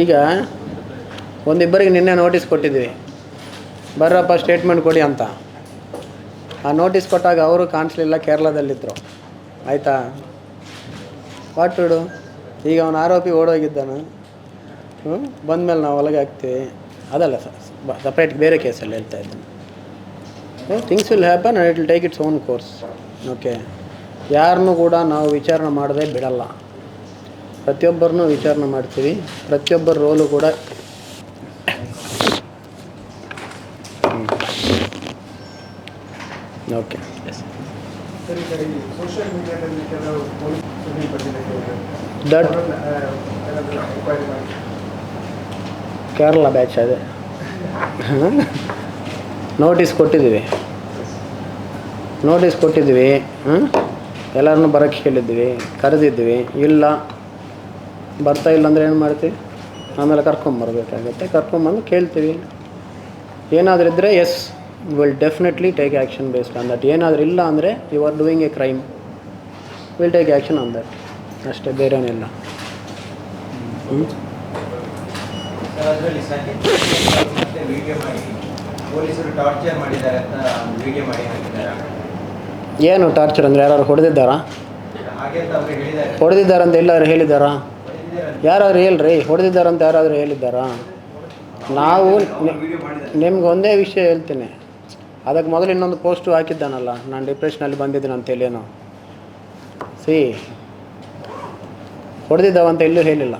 ಈಗ ಒಂದಿಬ್ಬರಿಗೆ ನಿನ್ನೆ ನೋಟಿಸ್ ಕೊಟ್ಟಿದ್ವಿ. ಬರ್ರಪ್ಪ ಸ್ಟೇಟ್ಮೆಂಟ್ ಕೊಡಿ ಅಂತ. ಆ ನೋಟಿಸ್ ಕೊಟ್ಟಾಗ ಅವರು ಕಾಣಿಸ್ಲಿಲ್ಲ ಕೇರಳದಲ್ಲಿದ್ದರು ಆಯಿತಾ? ವಾಟ್ ಬಿಡು ಈಗ ಅವನ ಆರೋಪಿ ಓಡೋಗಿದ್ದಾನು. ಹ್ಞೂ ಬಂದಮೇಲೆ ನಾವು ಒಳಗೆ ಹಾಕ್ತೀವಿ. ಅದಲ್ಲ ಸಪ್ರೇಟ್ ಬೇರೆ ಕೇಸಲ್ಲಿ ಹೇಳ್ತಾ ಇದ್ದೀನಿ things will happen it will take its own course okay ಯಾರನ್ನೂ ಕೂಡ ನಾವು ವಿಚಾರಣೆ ಮಾಡದೆ ಬಿಡಲ್ಲ. ಪ್ರತಿಯೊಬ್ಬರನ್ನೂ ವಿಚಾರಣೆ ಮಾಡ್ತೀವಿ. ಪ್ರತಿಯೊಬ್ಬರ ರೋಲು ಕೂಡ ಓಕೆ ದಟ್ ಕೇರಳ ಬ್ಯಾಚ್ ಅದೇ. ನೋಟಿಸ್ ಕೊಟ್ಟಿದ್ದೀವಿ. ನೋಟಿಸ್ ಕೊಟ್ಟಿದ್ದೀವಿ. ಎಲ್ಲರನ್ನೂ ಬರೋಕ್ಕೆ ಹೇಳಿದ್ವಿ ಕರೆದಿದ್ವಿ ಇಲ್ಲ ಬರ್ತಾ ಇಲ್ಲ ಅಂದರೆ ಏನು ಮಾಡ್ತೀವಿ ಆಮೇಲೆ ಕರ್ಕೊಂಬರ್ಬೇಕಾಗುತ್ತೆ ಕರ್ಕೊಂಬಂದು ಕೇಳ್ತೀವಿ. ಏನಾದರೂ ಇದ್ದರೆ yes will definitely take action based on that ಏನಾದರೂ ಇಲ್ಲ ಅಂದರೆ you are doing a crime will take action on that ಅಷ್ಟೇ ಬೇರೇನಿಲ್ಲ ಹ್ಞೂ ಅದರಲ್ಲಿ ಸೆಕೆಂಡ್ ಮತ್ತೆ ವಿಡಿಯೋ ಮಾಡಿ. ಪೊಲೀಸರು ಟಾರ್ಚರ್ ಮಾಡಿದ್ದಾರೆ ಅಂತ ವಿಡಿಯೋ ಮಾಡಿ ಹಾಕಿದ್ದಾರೆ? ಏನು ಟಾರ್ಚರ್ ಅಂದರೆ ಯಾರು ಹೊಡೆದಿದ್ದಾರಾ? ಹಾಗೆ ಅಂತ ಅವರು ಹೇಳಿದ್ದಾರೆ. ಹೊಡೆದಿದ್ದಾರಂತ ಎಲ್ಲರೂ ಹೇಳಿದ್ದಾರಾ? ಯಾರಾದ್ರು ಹೇಳ್ರಿ, ಹೊಡೆದಿದ್ದಾರಂತ ಯಾರಾದರೂ ಹೇಳಿದ್ದಾರಾ? ನಾವು ನಿಮ್ಗೆ ಒಂದೇ ವಿಷಯ ಹೇಳ್ತೀನಿ. ಅದಕ್ಕೆ ಮೊದಲು ಇನ್ನೊಂದು ಪೋಸ್ಟು ಹಾಕಿದ್ದಾನಲ್ಲ, ನಾನು ಡಿಪ್ರೆಷನಲ್ಲಿ ಬಂದಿದ್ದೀನಿ ಅಂತೇಳೇನು ಸಿ ಹೊಡೆದಿದ್ದಾವಂತ ಎಲ್ಲೂ ಹೇಳಿಲ್ಲ.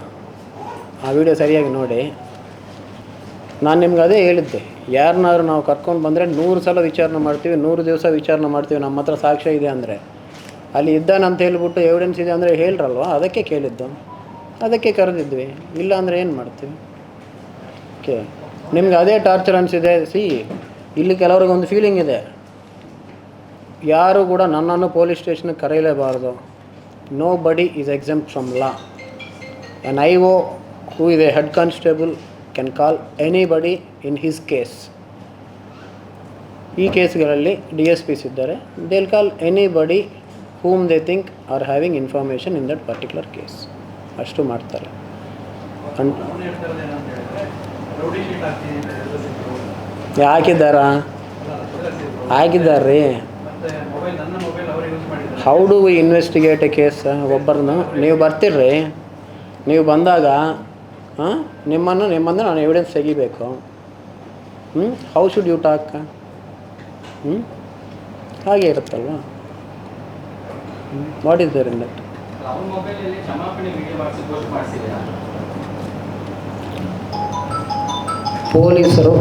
ಆ ವಿಡಿಯೋ ಸರಿಯಾಗಿ ನೋಡಿ. ನಾನು ನಿಮ್ಗೆ ಅದೇ ಹೇಳಿದ್ದೆ ಯಾರನ್ನಾದ್ರೂ ನಾವು ಕರ್ಕೊಂಡು ಬಂದರೆ ನೂರು ಸಲ ವಿಚಾರಣೆ ಮಾಡ್ತೀವಿ, ನೂರು ದಿವಸ ವಿಚಾರಣೆ ಮಾಡ್ತೀವಿ, ನಮ್ಮ ಹತ್ರ ಸಾಕ್ಷ್ಯ ಇದೆ ಅಂದರೆ. ಅಲ್ಲಿ ಇದ್ದಾನಂತ ಹೇಳ್ಬಿಟ್ಟು ಎವಿಡೆನ್ಸ್ ಇದೆ ಅಂದರೆ ಹೇಳ್ರಲ್ವ? ಅದಕ್ಕೆ ಕೇಳಿದ್ದು. ಅದಕ್ಕೆ ಕರೆದಿದ್ವಿ. ಇಲ್ಲ ಅಂದರೆ ಏನು ಮಾಡ್ತೀವಿ? ಓಕೆ. ನಿಮ್ಗೆ ಅದೇ ಟಾರ್ಚರ್ ಅನಿಸಿದೆ. ಸಿ, ಇಲ್ಲಿ ಕೆಲವ್ರಿಗೆ ಒಂದು ಫೀಲಿಂಗ್ ಇದೆ. ಯಾರು ಕೂಡ ನನ್ನನ್ನು ಪೊಲೀಸ್ ಸ್ಟೇಷನ್ಗೆ ಕರೆಯಲೇಬಾರ್ದು. Nobody is exempt from law an I O who ಇದೆ head constable can call anybody in his case ಈ ಕೇಸ್ಗಳಲ್ಲಿ ಡಿ ಎಸ್ ಪಿಸ್ ಇದ್ದಾರೆ. They'll call anybody whom they think are having information in that particular case ಅಷ್ಟು ಮಾಡ್ತಾರೆ. ಹಾಕಿದ್ದಾರ? ಹಾಕಿದ್ದಾರಾ how do we investigate a case ಒಬ್ಬರನ್ನ? ನೀವು ಬರ್ತೀರ್ರಿ. ನೀವು ಬಂದಾಗ ನಿಮ್ಮನ್ನು ನಿಮ್ಮನ್ನು ನಾನು ಎವಿಡೆನ್ಸ್ ತೆಗಿಬೇಕು. ಹ್ಞೂ ಹೌ ಶುಡ್ ಯು ಟಾಕ್ ಹ್ಞೂ ಹಾಗೆ ಇರುತ್ತಲ್ವಾ? ವಾಟ್ ಈಸ್ ದೇರ್ ಇನ್ ಪೊಲೀಸರು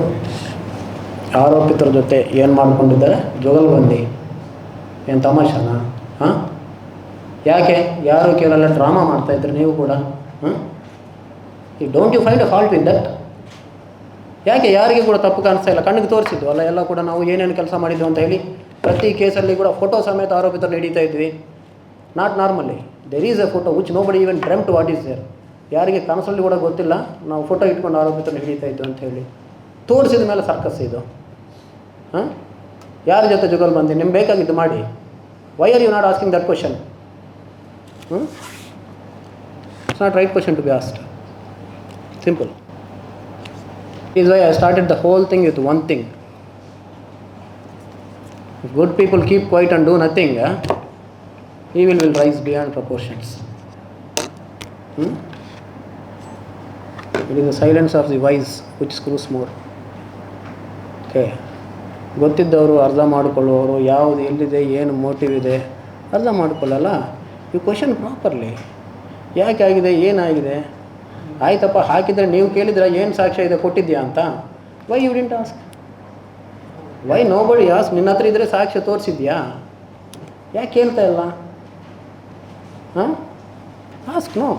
ಆರೋಪಿತರ ಜೊತೆ ಏನು ಮಾಡ್ಕೊಂಡಿದ್ದಾರೆ? ಜೋಗಲ್ಬಂದಿ ಏನು ತಮಾಷನ? ಹಾಂ? ಯಾಕೆ? ಯಾರು ಕೇಳಲ್ಲ? ಡ್ರಾಮಾ ಮಾಡ್ತಾಯಿದ್ರಿ ನೀವು ಕೂಡ. ಹಾಂ ಈ don't you find a fault with that ಯಾಕೆ? ಯಾರಿಗೆ ಕೂಡ ತಪ್ಪು ಕಾಣಿಸ್ತಾ ಇಲ್ಲ? ಕಣ್ಣಿಗೆ ತೋರಿಸಿದ್ವು ಅಲ್ಲ? ಎಲ್ಲ ಕೂಡ ನಾವು ಏನೇನು ಕೆಲಸ ಮಾಡಿದ್ವಿ ಅಂತ ಹೇಳಿ ಪ್ರತಿ ಕೇಸಲ್ಲಿ ಕೂಡ ಫೋಟೋ ಸಮೇತ ಆರೋಪಿತರು ಹಿಡಿತಾ ಇದ್ವಿ. Not normally there is a photo which nobody even to what is there ಯಾರಿಗೆ ಕನಸಲ್ಲಿ ಕೂಡ ಗೊತ್ತಿಲ್ಲ. ನಾವು ಫೋಟೋ ಇಟ್ಕೊಂಡು ಆರೋಪಿತರನ್ನ ಹಿಡಿತಾ ಇದ್ದು ಅಂತ ಹೇಳಿ. ತೋರಿಸಿದ ಮೇಲೆ ಸರ್ಕಸ್ ಇದು. ಹಾಂ? ಯಾರ ಜೊತೆ ಜುಗಲ್ ಬಂದು? ನಿಮ್ಗೆ ಬೇಕಾಗಿದ್ದು ಮಾಡಿ. Why are you not asking that question ಹ್ಞೂ it's not right question to be asked simple is why I started the whole thing with one thing good people keep keep and do nothing evil will rise beyond proportions. Hmm? It is the silence of the wise which screws more. Okay ಗೊತ್ತಿದ್ದವರು ಅರ್ಧ ಮಾಡಿಕೊಳ್ಳುವವರು, ಯಾವುದು ಎಲ್ಲಿದೆ, ಏನು motive ಇದೆ, ಅರ್ಧ ಮಾಡಿಕೊಳ್ಳಲ್ಲ? You question properly ಯಾಕೆ ಆಗಿದೆ ಏನಾಗಿದೆ ಆಯ್ತಪ್ಪ, ಹಾಕಿದರೆ ನೀವು ಕೇಳಿದ್ರೆ ಏನು ಸಾಕ್ಷ್ಯ ಇದೆ, ಕೊಟ್ಟಿದ್ಯಾ ಅಂತ? Why you didn't ask why nobody ask ನಿನ್ನ ಹತ್ರ ಇದ್ದರೆ ಸಾಕ್ಷ್ಯ ತೋರಿಸಿದ್ಯಾ? ಯಾಕೆ ಕೇಳ್ತಾ ಇಲ್ಲ? ಹಾಂ? Ask no.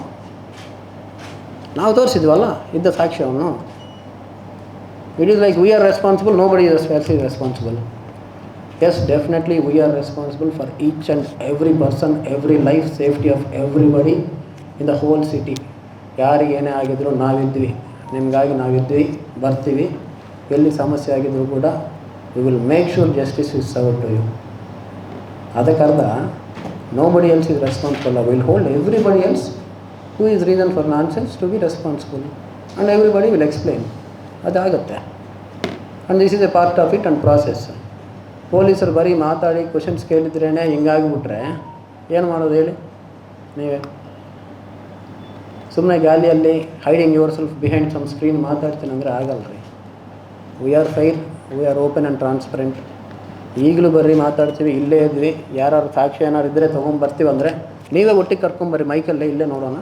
ನಾವು ತೋರಿಸಿದ್ವಲ್ಲ, ಇದ್ದ ಸಾಕ್ಷ್ಯವನ್ನು it is like we are responsible nobody is responsible yes definitely we are responsible for each and every person every life safety of everybody in the whole city ಯಾರಿಗೇನೇ ಆಗಿದ್ರು ನಾವಿದ್ವಿ. ನಿಮಗಾಗಿ ನಾವಿದ್ವಿ, ಬರ್ತೀವಿ. ಎಲ್ಲಿ ಸಮಸ್ಯೆ ಆಗಿದ್ರು ಕೂಡ we will make sure justice is serve to you ಅದಕ್ಕರ್ಧ no else else responsible. Responsible will hold everybody else who is reason for nonsense to be responsible. And and will explain ಅದಾಗುತ್ತೆ. And this is a part of it and process ಪೊಲೀಸರು ಬರೀ ಮಾತಾಡಿ questions ಕೇಳಿದ್ರೇ ಹಿಂಗಾಗಿಬಿಟ್ರೆ ಏನು ಮಾಡೋದು ಹೇಳಿ? ನೀವೇ. ಸುಮ್ಮನೆ ಗಾಲಿಯಲ್ಲಿ hiding yourself behind some screen ಮಾತಾಡ್ತೀನಿ ಅಂದರೆ ಆಗಲ್ಲ ರೀ we are fair we are open and transparent ಈಗಲೂ ಬರ್ರಿ ಮಾತಾಡ್ತೀವಿ ಇಲ್ಲೇ ಇದ್ವಿ. ಯಾರು ಸಾಕ್ಷಿ ಏನಾರು ಇದ್ದರೆ ತೊಗೊಂಬರ್ತೀವಿ ಅಂದರೆ ನೀವೇ ಒಟ್ಟಿಗೆ ಕರ್ಕೊಂಬರ್ರಿ ಮೈಕಲ್ಲೇ ಇಲ್ಲೇ ನೋಡೋಣ.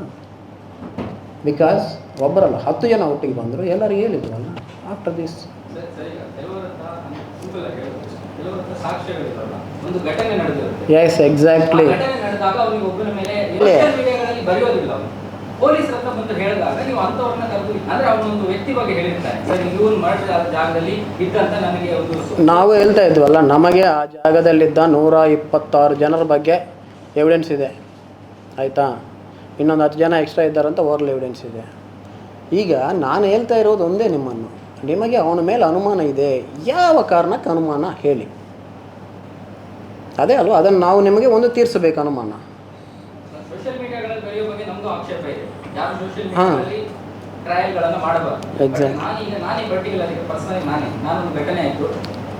ಬಿಕಾಸ್ ಒಬ್ಬರಲ್ಲ ಹತ್ತು ಜನ ಒಟ್ಟಿಗೆ ಬಂದರು ಎಲ್ಲರೂ ಹೇಳಿದ್ರಲ್ಲ ಆಫ್ಟರ್ ದಿಸ್ ಎಸ್ ಎಕ್ಸಾಕ್ಟ್ಲಿ ಪೊಲೀಸರ ಹತ್ರ ಬಂದು ಹೇಳಿದಾಗ ನೀವು ಅಂತವ್ರನ್ನ ಕರೆದು ಅಂದ್ರೆ ಅವನೊಂದು ವ್ಯಕ್ತಿ ಬಗ್ಗೆ ಹೇಳಿರ್ತಾರೆ ಸರ್ ಇವನು ಮರ್ಡರ್ ಆದ ಜಾಗದಲ್ಲಿ ಇದ್ದಂತ ನಮಗೆ ಒಂದು ನಾವು ಹೇಳ್ತಾ ಇದ್ವಲ್ಲ, ನಮಗೆ ಆ ಜಾಗದಲ್ಲಿದ್ದ ನೂರ ಇಪ್ಪತ್ತಾರು ಜನರ ಬಗ್ಗೆ ಎವಿಡೆನ್ಸ್ ಇದೆ. ಆಯಿತಾ? ಇನ್ನೊಂದು ಹತ್ತು ಜನ ಎಕ್ಸ್ಟ್ರಾ ಇದ್ದಾರಂತ ಓರಲ್ ಎವಿಡೆನ್ಸ್ ಇದೆ. ಈಗ ನಾನು ಹೇಳ್ತಾ ಇರೋದು ಒಂದೇ ನಿಮ್ಮನ್ನು. ನಿಮಗೆ ಅವನ ಮೇಲೆ ಅನುಮಾನ ಇದೆ. ಯಾವ ಕಾರಣಕ್ಕೆ ಅನುಮಾನ ಹೇಳಿ. ಅದೇ ಅಲ್ವಾ? ಅದನ್ನು ನಾವು ನಿಮಗೆ ಒಂದು ತೀರಿಸಬೇಕು ಅನುಮಾನ ಸೋಷಿಯಲ್ ಮೀಡಿಯಾಗಳಲ್ಲಿ ಬರೆಯೋ ಬಗ್ಗೆ ನಮ್ದು ಆಕ್ಷೇಪ ಇದೆ ಯಾರು ಸೋಷಿಯಲ್ ಹಾ. ಮೀಡಿಯಾದಲ್ಲಿ ಟ್ರಯಲ್ ಗಳನ್ನ ಮಾಡಬಾರ್ದು Exactly. ನಾನೀಗ ನಾನೇ ಪರ್ಟಿಕ್ಯುಲರ್ ಪರ್ಸನಲಿ ನಾನೇ ನಾನೊಂದು ಘಟನೆ ಆಯ್ತು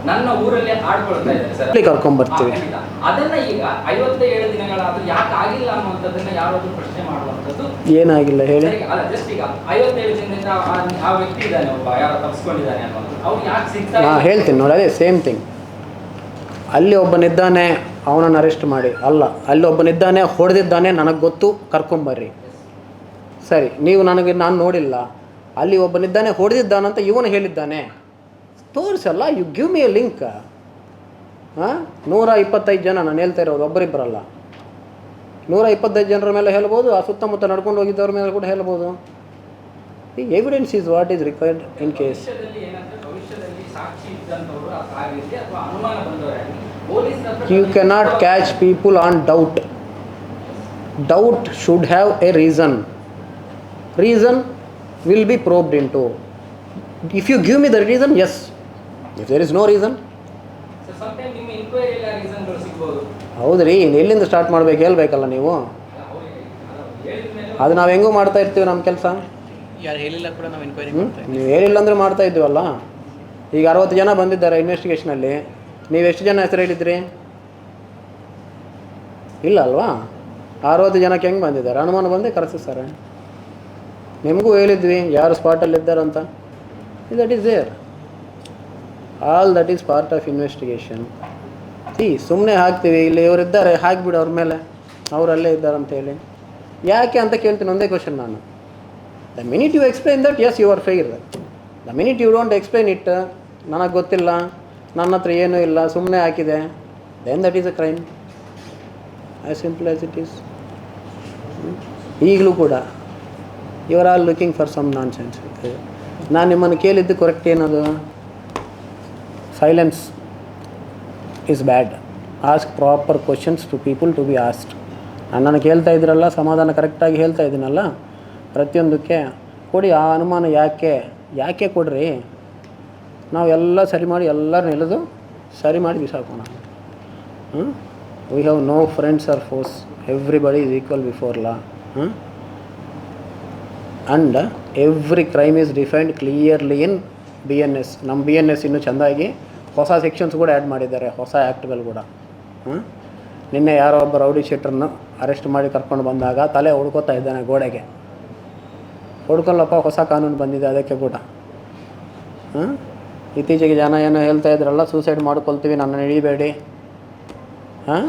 ನನ್ನ ಊರಲ್ಲಿ ಆಡ್ಕೊಳ್ತಾ ಇದ್ದಾರೆ ಸರ್. ಹಾ, ಖಂಡಿತ. ಅದನ್ನ ಈಗ ಐವತ್ತೇಳು ದಿನಗಳಾದ್ರೂ ಯಾಕೆ ಆಗಿಲ್ಲ ಅನ್ನುವಂಥದ್ದನ್ನ ಯಾರಾದ್ರೂ ಪ್ರಶ್ನೆ ಮಾಡುವಂಥದ್ದು ಏನಾಗಿಲ್ಲ ಹೇಳಿ ಸರಿ, ಅಲ್ಲ ಜಸ್ಟ್ ಈಗ ಐವತ್ತೇಳು ದಿನದಿಂದ ಆ- ಆ ವ್ಯಕ್ತಿ ಇದ್ದಾನೆ ಒಬ್ಬ ಯಾರೋ ತಪ್ಪಿಸ್ಕೊಂಡಿದ್ದಾನೆ ಅನ್ನೋದು ಅವ್ನು ಯಾಕೆ ಸಿಗ್ತಾ ನಾ ಇಲ್ಲ? ಹೇಳ್ತೀನಿ ನೋಡಿ ಅದೇ ಸೇಮ್ ಥಿಂಗ್ ಅಲ್ಲಿ ಒಬ್ಬನಿದ್ದಾನೆ ಅವನನ್ನು ಅರೆಸ್ಟ್ ಮಾಡಿ ಅಲ್ಲ ಅಲ್ಲಿ ಒಬ್ಬನಿದ್ದಾನೆ ಹೊಡೆದಿದ್ದಾನೆ ನನಗೆ ಗೊತ್ತು ಕರ್ಕೊಂಬರ್ರಿ ಸರಿ ನೀವು ನನಗೆ ನಾನು ನೋಡಿಲ್ಲ. ಅಲ್ಲಿ ಒಬ್ಬನಿದ್ದಾನೆ ಹೊಡೆದಿದ್ದಾನಂತ ಇವನು ಹೇಳಿದ್ದಾನೆ. ತೋರಿಸಲ್ಲ you give me a link ಹಾಂ? ನೂರ ಇಪ್ಪತ್ತೈದು ಜನ ನಾನು ಹೇಳ್ತಾ ಇರೋದು ಒಬ್ಬರಿಬ್ಬರಲ್ಲ. ನೂರ ಇಪ್ಪತ್ತೈದು ಜನರ ಮೇಲೆ ಹೇಳ್ಬೋದು ಆ ಸುತ್ತಮುತ್ತ ನಡ್ಕೊಂಡು ಹೋಗಿದ್ದವ್ರ ಮೇಲೆ ಕೂಡ ಹೇಳ್ಬೋದು. ಈ evidence is what is required in case you cannot catch Sakshi on doubt doubt should have a ಪೊಲೀಸರ reason will be probed into. If you give me the reason yes. If there is no reason. ಹೌದ್ರಿ ಇನ್ನು ಎಲ್ಲಿಂದ start ಮಾಡ್ಬೇಕು ಹೇಳ್ಬೇಕಲ್ಲ ನೀವು? ಅದು ನಾವು ಹೆಂಗೂ ಮಾಡ್ತಾ ಇರ್ತೀವಿ ನಮ್ಮ ಕೆಲಸ. ನಾವು ಹೇಳಿಲ್ಲ ಅಂದ್ರೆ ಮಾಡ್ತಾ ಇದ್ದೀವಲ್ಲ ಈಗ ಅರವತ್ತು ಜನ ಬಂದಿದ್ದಾರೆ ಇನ್ವೆಸ್ಟಿಗೇಷನಲ್ಲಿ ನೀವು ಎಷ್ಟು ಜನ ಹೆಸರು ಹೇಳಿದ್ರಿ? ಇಲ್ಲ ಅಲ್ವಾ? ಅರವತ್ತು ಜನಕ್ಕೆ ಹೆಂಗೆ ಬಂದಿದ್ದಾರೆ? ಅನುಮಾನ ಬಂದೇ ಕರೆಸಿಸ್ತಾರೆ ನಿಮಗೂ ಹೇಳಿದ್ವಿ, ಯಾರು ಸ್ಪಾಟಲ್ಲಿ ಇದ್ದಾರಂತ that is there all that is part of investigation ಈ ಸುಮ್ಮನೆ ಹಾಕ್ತೀವಿ, ಇಲ್ಲಿ ಇವರಿದ್ದಾರೆ ಹಾಕಿಬಿಡು ಅವ್ರ ಮೇಲೆ. ಅವರಲ್ಲೇ ಇದ್ದಾರಂತ ಹೇಳಿ. ಯಾಕೆ ಅಂತ ಕೇಳ್ತೀನಿ, ಒಂದೇ ಕ್ವಶನ್ ನಾನು. The minute you explain that yes you are fair the minute you don't explain it ನನಗೆ ಗೊತ್ತಿಲ್ಲ, ನನ್ನ ಹತ್ರ ಏನೂ ಇಲ್ಲ ಸುಮ್ಮನೆ ಹಾಕಿದೆ then that is a crime as simple it is ಈಗಲೂ ಕೂಡ. ಇವರ್ all looking for some nonsense ನಾನು ನಿಮ್ಮನ್ನು ಕೇಳಿದ್ದು ಕರೆಕ್ಟ್ ಏನದು? Silence is bad ask proper questions to people to be asked ನನ್ನನ್ನು ಕೇಳ್ತಾ ಇದ್ರಲ್ಲ ಸಮಾಧಾನ ಕರೆಕ್ಟಾಗಿ ಹೇಳ್ತಾ ಇದ್ದೀನಲ್ಲ, ಪ್ರತಿಯೊಂದಕ್ಕೆ ಕೊಡಿ, ಆ ಅನುಮಾನ ಯಾಕೆ? ಯಾಕೆ ಕೊಡ್ರಿ? ನಾವು ಎಲ್ಲ ಸರಿ ಮಾಡಿ ಎಲ್ಲರೂ ಎಳೆದು ಸರಿ ಮಾಡಿ ಬಿಸಾಕೋಣ. We have no friends or foes everybody is equal before law and every crime is defined clearly in B N S ನಮ್ಮ ಬಿ ಎನ್ ಎಸ್ ಇನ್ನೂ ಚೆಂದಾಗಿ ಹೊಸ ಸೆಕ್ಷನ್ಸ್ ಕೂಡ ಆ್ಯಡ್ ಮಾಡಿದ್ದಾರೆ, ಹೊಸ ಆ್ಯಕ್ಟ್ಗಳು ಕೂಡ? ನಿನ್ನೆ ಯಾರೋ ಒಬ್ಬ ರೌಡಿ ಶೀಟ್ರನ್ನು ಅರೆಸ್ಟ್ ಮಾಡಿ ಕರ್ಕೊಂಡು ಬಂದಾಗ ತಲೆ ಹುಡ್ಕೋತಾ ಇದ್ದಾನೆ ಗೋಡೆಗೆ. ಹುಡ್ಕೊಳ್ಳಪ್ಪ ಹೊಸ ಕಾನೂನು ಬಂದಿದೆ ಅದಕ್ಕೆ ಕೂಡ. ಹಾಂ ಇತ್ತೀಚೆಗೆ ಜನ ಏನೋ ಹೇಳ್ತಾ ಇದ್ರಲ್ಲ ಸೂಸೈಡ್ ಮಾಡ್ಕೊಳ್ತೀವಿ, ನನ್ನ ಹಿಡಿಬೇಡಿ. ಹಾಂ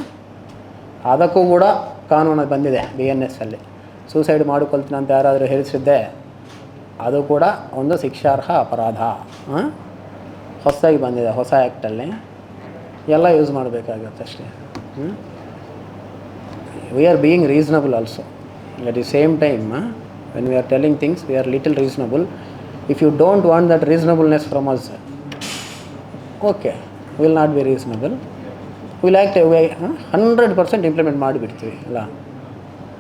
ಅದಕ್ಕೂ ಕೂಡ ಕಾನೂನು ಬಂದಿದೆ ಬಿ ಎನ್ ಎಸ್ ಅಲ್ಲಿ. ಸೂಸೈಡ್ ಮಾಡ್ಕೊಳ್ತೀನಿ ಅಂತ ಯಾರಾದರೂ ಹೇಳಿಸಿದ್ದೆ, ಅದು ಕೂಡ ಒಂದು ಶಿಕ್ಷಾರ್ಹ ಅಪರಾಧ. ಹೊಸದಾಗಿ ಬಂದಿದೆ ಹೊಸ ಆ್ಯಕ್ಟಲ್ಲಿ. ಎಲ್ಲ ಯೂಸ್ ಮಾಡಬೇಕಾಗತ್ತೆ ಅಷ್ಟೇ. We are being reasonable also at the same time when we are telling things we are little reasonable if you don't want that reasonableness from us okay will not be reasonable will act hundred percent implement ಮಾಡಿಬಿಡ್ತೀವಿ, ಅಲ್ಲ?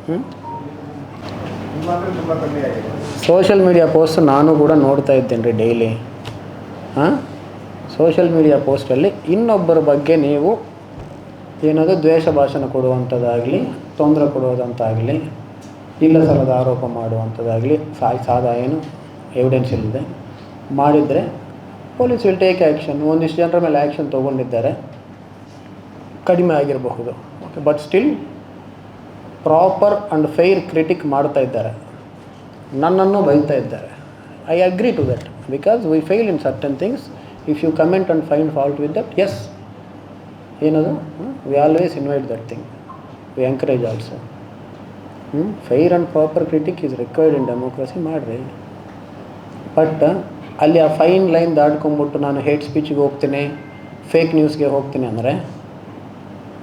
ಹ್ಞೂ ನಿಮ್ಮ ಹತ್ರ ತುಂಬ ಕಮ್ಮಿ ಆಗಿದೆ social media post ನಾನು ಕೂಡ ನೋಡ್ತಾ ಇದ್ದೇನೆ ರೀ ಡೈಲಿ ಹಾಂ ಸೋಷಿಯಲ್ ಮೀಡಿಯಾ ಪೋಸ್ಟಲ್ಲಿ ಇನ್ನೊಬ್ಬರ ಬಗ್ಗೆ ನೀವು ಏನಾದರೂ ದ್ವೇಷ ಭಾಷಣ ಕೊಡುವಂಥದ್ದಾಗಲಿ ತೊಂದರೆ ಕೊಡುವುದಂತಾಗಲಿ ಇಲ್ಲ ಸಲದ ಆರೋಪ ಮಾಡುವಂಥದ್ದಾಗಲಿ ಸಾಯ್ ಸಾದ ಏನು ಎವಿಡೆನ್ಸ್ ಇಲ್ಲದೆ ಮಾಡಿದರೆ ಪೊಲೀಸ್ ವಿಲ್ ಟೇಕ್ ಆ್ಯಕ್ಷನ್ ಒಂದಿಷ್ಟು ಜನರ ಮೇಲೆ ಆ್ಯಕ್ಷನ್ ತೊಗೊಂಡಿದ್ದಾರೆ. ಕಡಿಮೆ ಆಗಿರಬಹುದು. Okay but still proper and fair critic ಮಾಡ್ತಾ ಇದ್ದಾರೆ. ನನ್ನನ್ನು ಬೈತಾ ಇದ್ದಾರೆ. I agree to that because we fail in certain things if you comment and find fault with that yes ಏನದು? We always invite that thing we encourage also fair and proper critic is required in democracy ಮಾಡಿರಿ. But ಅಲ್ಲಿ ಆ fine line ದಾಟ್ಕೊಂಡ್ಬಿಟ್ಟು ನಾನು hate ಸ್ಪೀಚಿಗೆ ಹೋಗ್ತೀನಿ fake ನ್ಯೂಸ್ಗೆ ಹೋಗ್ತೀನಿ ಅಂದರೆ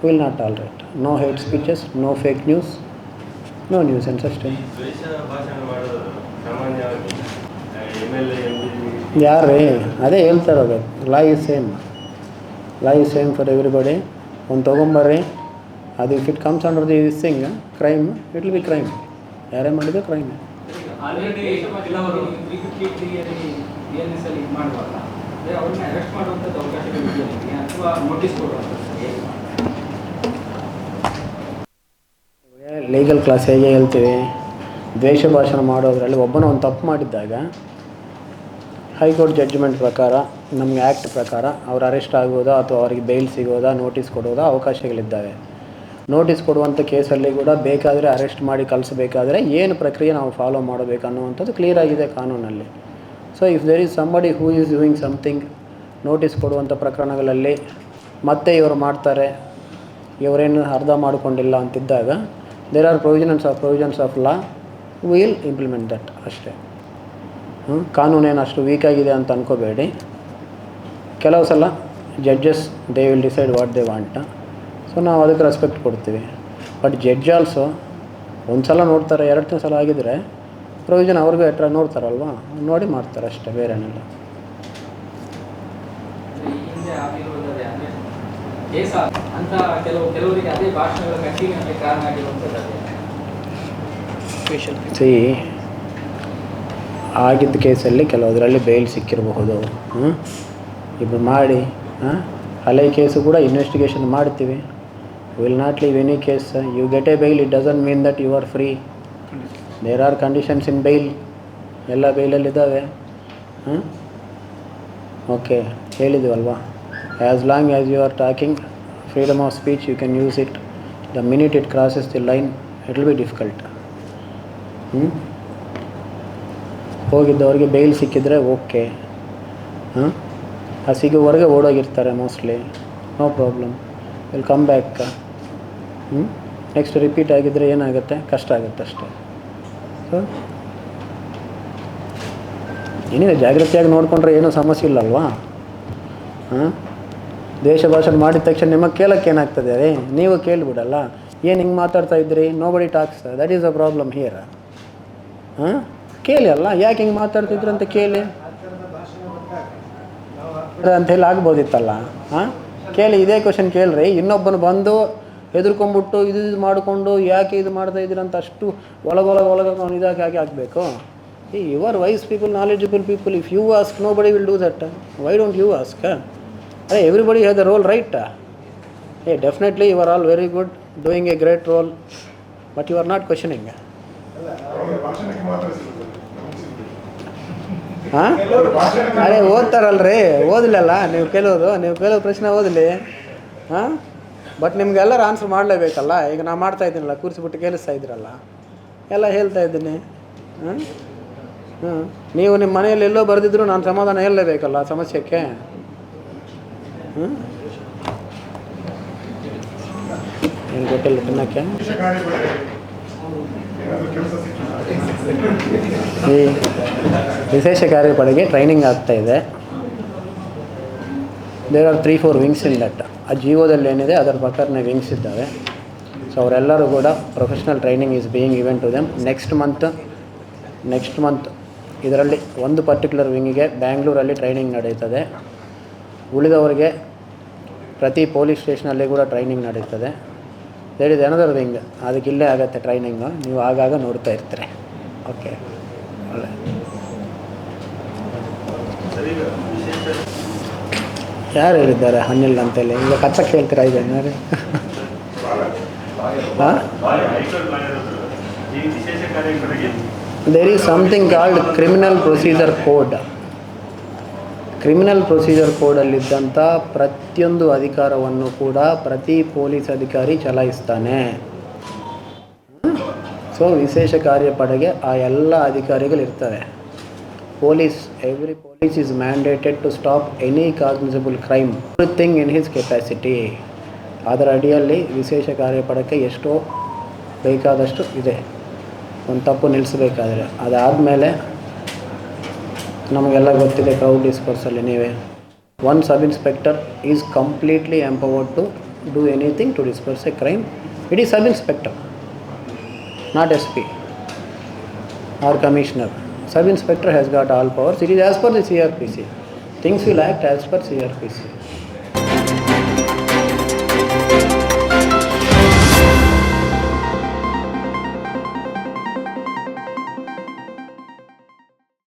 will not all right no hate speeches no fake news no news and ಅಷ್ಟೇ ದ್ವೇಷ ಭಾಷಣ ಮಾಡೋದು ಸಾಮಾನ್ಯವಾಗಿ M L A M P ಯಾರೇ ಅದೇ ಹೇಳ್ತಾ ಲೈ ಸೇಮ್ ಲೈ ಸೇಮ್ ಫಾರ್ ಎವ್ರಿಬಡಿ ಒಂದು ತೊಗೊಂಬರ್ರಿ. ಅದು if it comes under the this thing crime it will be crime ಯಾರೇ ಮಾಡಿದ್ರು ಕ್ರೈಮ್ ಮಾಡುವಾಗ ಅರೆಸ್ಟ್ ಮಾಡುವಂಥದ್ದು ಅಥವಾ ನೋಟಿಸ್ ಕೊಡುವಂಥದ್ದು ಹೇಗೆ ಲೀಗಲ್ ಕ್ಲಾಸ್ ಹೇಗೆ ಹೇಳ್ತೀವಿ? ದ್ವೇಷ ಭಾಷಣ ಮಾಡೋದ್ರಲ್ಲಿ ಒಬ್ಬನ ಒಂದು ತಪ್ಪು ಮಾಡಿದ್ದಾಗ ಹೈಕೋರ್ಟ್ ಜಡ್ಜ್ಮೆಂಟ್ ಪ್ರಕಾರ, ನಮಗೆ ಆ್ಯಕ್ಟ್ ಪ್ರಕಾರ ಅವ್ರು ಅರೆಸ್ಟ್ ಆಗೋದಾ ಅಥವಾ ಅವರಿಗೆ ಬೇಲ್ ಸಿಗೋದಾ ನೋಟಿಸ್ ಕೊಡೋದಾ ಅವಕಾಶಗಳಿದ್ದಾವೆ. ನೋಟಿಸ್ ಕೊಡುವಂಥ ಕೇಸಲ್ಲಿ ಕೂಡ ಬೇಕಾದರೆ ಅರೆಸ್ಟ್ ಮಾಡಿ ಕಳಿಸಬೇಕಾದ್ರೆ ಏನು ಪ್ರಕ್ರಿಯೆ ನಾವು ಫಾಲೋ ಮಾಡಬೇಕು ಅನ್ನುವಂಥದ್ದು ಕ್ಲಿಯರ್ ಆಗಿದೆ ಕಾನೂನಲ್ಲಿ. So if there is somebody who is doing something notice ಕೊಡುವಂಥ ಪ್ರಕರಣಗಳಲ್ಲಿ ಮತ್ತೆ ಇವರು ಮಾಡ್ತಾರೆ, ಇವರೇನು ಅರ್ಧ ಮಾಡಿಕೊಂಡಿಲ್ಲ ಅಂತಿದ್ದಾಗ there are provisions of provisions of law will implement that ಅಷ್ಟೇ? ಕಾನೂನೇನು ಅಷ್ಟು ಆಗಿದೆ ಅಂತ ಅನ್ಕೋಬೇಡಿ. ಕೆಲವು ಸಲ judges they will decide what they want so ನಾವು ಅದಕ್ಕೆ ರೆಸ್ಪೆಕ್ಟ್ ಕೊಡ್ತೀವಿ. ಬಟ್ ಜಡ್ಜ್ ಆಲ್ಸೋ ಒಂದು ಸಲ ನೋಡ್ತಾರೆ, ಎರಡು ಸಲ ಆಗಿದ್ರೆ ಪ್ರೊವಿಷನ್ ಅವ್ರಿಗೂ ಎಟ್ರ ನೋಡ್ತಾರಲ್ವಾ? ನೋಡಿ ಮಾಡ್ತಾರೆ ಅಷ್ಟೇ ಬೇರೇನಿಲ್ಲ ಈ ಅಂತ ಕೆಲವು ಕೆಲವರಿಗೆ ಅದೇ ಭಾಷಣಗಳ ಕಾರಣ ಆಗಿದ್ದ ಕೇಸಲ್ಲಿ ಕೆಲವದರಲ್ಲಿ ಬೇಲ್ ಸಿಕ್ಕಿರಬಹುದು? ಇದು ಮಾಡಿ ಹಳೆ ಕೇಸು ಕೂಡ ಇನ್ವೆಸ್ಟಿಗೇಷನ್ ಮಾಡ್ತೀವಿ. Will not leave any case you get a bail it doesn't mean that you are free there are conditions in bail ಎಲ್ಲ ಬೈಲಲ್ಲಿದ್ದಾವೆ ಹ್ಞೂ okay ಹೇಳಿದ್ವಲ್ವಾ as long as you are talking freedom of speech, you can use it. The minute it crosses the line, it will be difficult. ಹ್ಞೂ ಹೋಗಿದ್ದವ್ರಿಗೆ bail ಸಿಕ್ಕಿದ್ರೆ okay ಹಾಂ? ಆ ಸಿಗೋವರೆಗೆ ಓಡೋಗಿರ್ತಾರೆ mostly no problem will come back ಹ್ಞೂ next repeat ಆಗಿದ್ದರೆ ಏನಾಗುತ್ತೆ? ಕಷ್ಟ ಆಗುತ್ತೆ ಅಷ್ಟೇ. ಸೊ ಏನಿದೆ? ಜಾಗ್ರತೆಯಾಗಿ ನೋಡಿಕೊಂಡ್ರೆ ಏನೂ ಸಮಸ್ಯೆ ಇಲ್ಲಲ್ವಾ ಹಾಂ? ದೇಶ ಭಾಷಣ ಮಾಡಿದ ತಕ್ಷಣ ನಿಮಗೆ ಕೇಳಕ್ಕೆ ಏನಾಗ್ತದೆ? ರೀ ನೀವು ಕೇಳಿಬಿಡಲ್ಲ. ಏನು ಹಿಂಗೆ ಮಾತಾಡ್ತಾ ಇದ್ರಿ nobody talks that is a problem here ಹಾಂ? ಕೇಳಿ ಅಲ್ಲ. ಯಾಕೆ ಹಿಂಗೆ ಮಾತಾಡ್ತಿದ್ರು ಅಂತ ಕೇಳಿ. ಅಂತ ಹೇಳಿ ಆಗ್ಬೋದಿತ್ತಲ್ಲ? ಹಾಂ? ಕೇಳಿ, ಇದೇ ಕ್ವಶನ್ ಕೇಳ್ರಿ. ಇನ್ನೊಬ್ಬನು ಬಂದು ಹೆದರ್ಕೊಂಡ್ಬಿಟ್ಟು ಇದು ಇದು ಮಾಡಿಕೊಂಡು ಯಾಕೆ ಇದು ಮಾಡ್ತಾ ಇದ್ದೀರ ಅಂತ ಅಷ್ಟು ಒಳಗೊಳಗೆ ಒಳಗೆ ಅವನು ಇದಾಗಿ ಹಾಗೆ ಹಾಕಬೇಕು ಈ your wise people knowledgeable people if you ask nobody will do that why don't you ask ಅದೇ everybody has the role right ಏ definitely you are all very good doing a great role but you are not questioning ಹಾಂ ಅದೇ ಓದ್ತಾರಲ್ರಿ ಓದಿಲ್ಲಲ್ಲ ನೀವು ಕೇಳೋದು ನೀವು ಕೇಳೋ ಪ್ರಶ್ನೆ ಓದಲಿ. ಹಾಂ ಬಟ್ ನಿಮ್ಗೆಲ್ಲರೂ ಆನ್ಸರ್ ಮಾಡಲೇಬೇಕಲ್ಲ ಈಗ ನಾನು ಮಾಡ್ತಾ ಇದ್ದೀನಲ್ಲ ಕೂರಿಸ್ಬಿಟ್ಟು ಕೇಳಿಸ್ತಾ ಇದ್ದೀರಲ್ಲ ಎಲ್ಲ ಹೇಳ್ತಾ ಇದ್ದೀನಿ. ಹಾಂ ಹಾಂ ನೀವು ನಿಮ್ಮ ಮನೆಯಲ್ಲಿ ಎಲ್ಲೋ ಬರೆದಿದ್ರು ನಾನು ಸಮಾಧಾನ ಹೇಳಲೇಬೇಕಲ್ಲ ಸಮಸ್ಯೆಗೆ ಏನು ತಿನ್ನಕ್ಕೆ? ಈ ವಿಶೇಷ ಕಾರ್ಯಪಡೆಗೆ ಟ್ರೈನಿಂಗ್ ಆಗ್ತಾ ಇದೆ. There are three four wings in that ಆ ಜಿಯೋದಲ್ಲಿ ಏನಿದೆ, ಅದರ ಪ್ರಕಾರನೇ ವಿಂಗ್ಸ್ ಇದ್ದಾವೆ. ಸೊ ಅವರೆಲ್ಲರೂ ಕೂಡ professional training is being event to them next month next month ಇದರಲ್ಲಿ ಒಂದು ಪರ್ಟಿಕ್ಯುಲರ್ ವಿಂಗಿಗೆ ಬ್ಯಾಂಗ್ಳೂರಲ್ಲಿ ಟ್ರೈನಿಂಗ್ ನಡೀತದೆ. ಉಳಿದವರಿಗೆ ಪ್ರತಿ ಪೊಲೀಸ್ ಸ್ಟೇಷನಲ್ಲಿ ಕೂಡ ಟ್ರೈನಿಂಗ್ ನಡೀತದೆ. ದೇರ್ ಇಸ್ ಹಿಂಗೆ ಅದಕ್ಕೆ ಇಲ್ಲೇ ಆಗುತ್ತೆ ಟ್ರೈನಿಂಗು ನೀವು ಆಗಾಗ ನೋಡ್ತಾ ಇರ್ತೀರಿ. ಓಕೆ ಒಳ್ಳೆ. ಯಾರು ಹೇಳಿದ್ದಾರೆ ಹಣ್ಣಿಲ್ಲ ಅಂತೇಳಿ? ಈಗ ಕಚ್ಚಕ್ಕೆ ಹೇಳ್ತೀರಾ ಈಗ ಏನಾರು ಹಾಂ? There is something called criminal procedure code criminal procedure ಕೋಡಲ್ಲಿದ್ದಂಥ ಪ್ರತಿಯೊಂದು ಅಧಿಕಾರವನ್ನು ಕೂಡ ಪ್ರತಿ ಪೊಲೀಸ್ ಅಧಿಕಾರಿ ಚಲಾಯಿಸ್ತಾನೆ. ಸೊ, ವಿಶೇಷ ಕಾರ್ಯಪಡೆಗೆ ಆ ಎಲ್ಲ ಅಧಿಕಾರಿಗಳಿರ್ತವೆ police every police is mandated to stop any cognizable crime everything in his capacity ಅದರ ಅಡಿಯಲ್ಲಿ ವಿಶೇಷ ಕಾರ್ಯಪಡಕ್ಕೆ ಎಷ್ಟೋ ಬೇಕಾದಷ್ಟು ಇದೆ. ಒಂದು ತಪ್ಪು ನಿಲ್ಲಿಸಬೇಕಾದ್ರೆ. ಅದಾದಮೇಲೆ ನಮಗೆಲ್ಲ ಗೊತ್ತಿದೆ ಕ್ರೌಡ್ ಡಿಸ್ಕೋರ್ಸಲ್ಲಿ ನೀವೇ one sub inspector is completely empowered to do anything to disperse a crime it is sub inspector not S P or commissioner. Sub inspector has got all powers. It is as per the CRPC. Things will act as per CRPC.